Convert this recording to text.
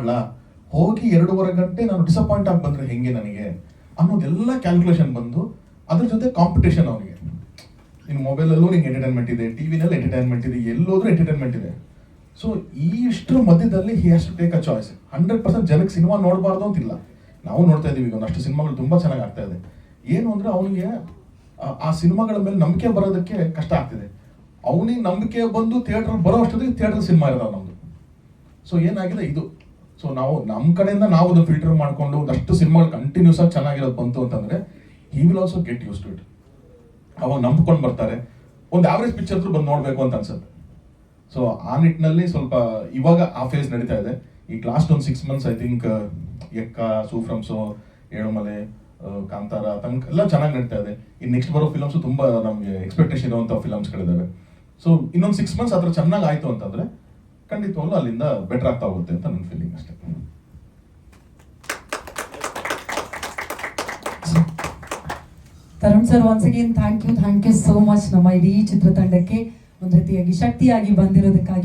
ಅಲ್ಲ, ಹೋಗಿ ಎರಡೂವರೆ ಗಂಟೆ ನಾನು ಡಿಸಪಾಯಿಂಟ್ ಆಗಿ ಬಂದ್ರೆ ಹೆಂಗೆ ನನಗೆ ಅನ್ನೋದೆಲ್ಲ ಕ್ಯಾಲ್ಕುಲೇಷನ್ ಬಂದು ಅದ್ರ ಜೊತೆ ಕಾಂಪಿಟೇಷನ್ ಅವನಿಗೆ. ಇನ್ನು ಮೊಬೈಲಲ್ಲೂ ನಿಂಗೆ ಎಂಟರ್ಟೈನ್ಮೆಂಟ್ ಇದೆ ಟಿವಿನಲ್ಲಿ ಎಂಟರ್ಟೈನ್ಮೆಂಟ್ ಇದೆ, ಎಲ್ಲೋದ್ರೂ ಎಂಟರ್ಟೈನ್ಮೆಂಟ್ ಇದೆ. ಸೊ ಈ ಇಷ್ಟರ ಮಧ್ಯದಲ್ಲಿ he has to take a choice hundred percent ಜನಕ್ಕೆ ಸಿನಿಮಾ ನೋಡಬಾರ್ದು ಅಂತಿಲ್ಲ. ನಾವು ನೋಡ್ತಾ ಇದೀವಿ ಈಗ ಒಂದಷ್ಟು ಸಿನಿಮಾಗಳು ತುಂಬಾ ಚೆನ್ನಾಗಿ ಆಗ್ತಾ ಇದೆ. ಏನು ಅಂದರೆ ಅವನಿಗೆ, ಆ ಸಿನಿಮಾಗಳ ಮೇಲೆ ನಂಬಿಕೆ ಬರೋದಕ್ಕೆ ಕಷ್ಟ ಆಗ್ತಿದೆ. ಅವನಿಗೆ ನಂಬಿಕೆ ಬಂದು ಥಿಯೇಟರ್ ಬರೋ ಅಷ್ಟೊತ್ತಿಗೆ ಥಿಯೇಟರ್ ಸಿನಿಮಾ ಇರೋದು ನಮ್ದು. ಸೊ ಏನಾಗಿದೆ? ಇದು. ಸೊ ನಾವು ನಮ್ಮ ಕಡೆಯಿಂದ ನಾವು ಅದು ಫಿಲ್ಟರ್ ಮಾಡ್ಕೊಂಡು ಒಂದಷ್ಟು ಸಿನಿಮಾಗಳು ಕಂಟಿನ್ಯೂಸ್ ಆಗಿ ಚೆನ್ನಾಗಿರೋದು ಬಂತು ಅಂತಂದ್ರೆ he will also get use to it ಅವಾಗ ನಂಬ್ಕೊಂಡು ಬರ್ತಾರೆ. ಒಂದು ಆವ್ರೇಜ್ ಪಿಕ್ಚರ್ ಬಂದು ನೋಡ್ಬೇಕು ಅಂತ ಅನ್ಸುತ್ತೆ. ಸೊ ಆ ನಿಟ್ಟಿನಲ್ಲಿ ಸ್ವಲ್ಪ ಇವಾಗ ಆ ಫೇಸ್ ನಡೀತಾ ಇದೆ. ಈ ಲಾಸ್ಟ್ ಒಂದು ಸಿಕ್ಸ್ ಮಂತ್ಸ್ ಐ ಥಿಂಕ್ ಎಕ್ಕ ಸೂಫ್ರಮ್ಸು ಏಳುಮಲೆ ಆ, ಕಾಂತಾರ ತಂಕ್ ಎಲ್ಲ ಚೆನ್ನಾಗಿ ನಡೀತಾ ಇದೆ. ಇನ್ನು ನೆಕ್ಸ್ಟ್ ಬರೋ ಫಿಲಮ್ಸ್ ತುಂಬಾ ನಮಗೆ ಎಕ್ಸ್ಪೆಕ್ಟೇಷನ್ ಇರುವಂಥ ಫಿಲಮ್ಸ್ಗಳಿದ್ದಾವೆ ಸೊ ಇನ್ನೊಂದು ಸಿಕ್ಸ್ ಮಂತ್ಸ್ ಅದ್ರ ಚೆನ್ನಾಗಿ ಆಯ್ತು ಅಂತಂದ್ರೆ ಖಂಡಿತವಾಗ್ಲೂ ಅಲ್ಲಿಂದ ಬೆಟರ್ ಆಗ್ತಾ ಹೋಗುತ್ತೆ ಅಂತ ನನ್ನ ಫೀಲಿಂಗ್ ಅಷ್ಟೇ. Tarun sir once again thank you thank you so much ನಮ್ಮ ಇಡೀ ಚಿತ್ರತಂಡಕ್ಕೆ ಒಂದು ರೀತಿಯಾಗಿ ಶಕ್ತಿಯಾಗಿ ಬಂದಿರೋದಕ್ಕಾಗಿ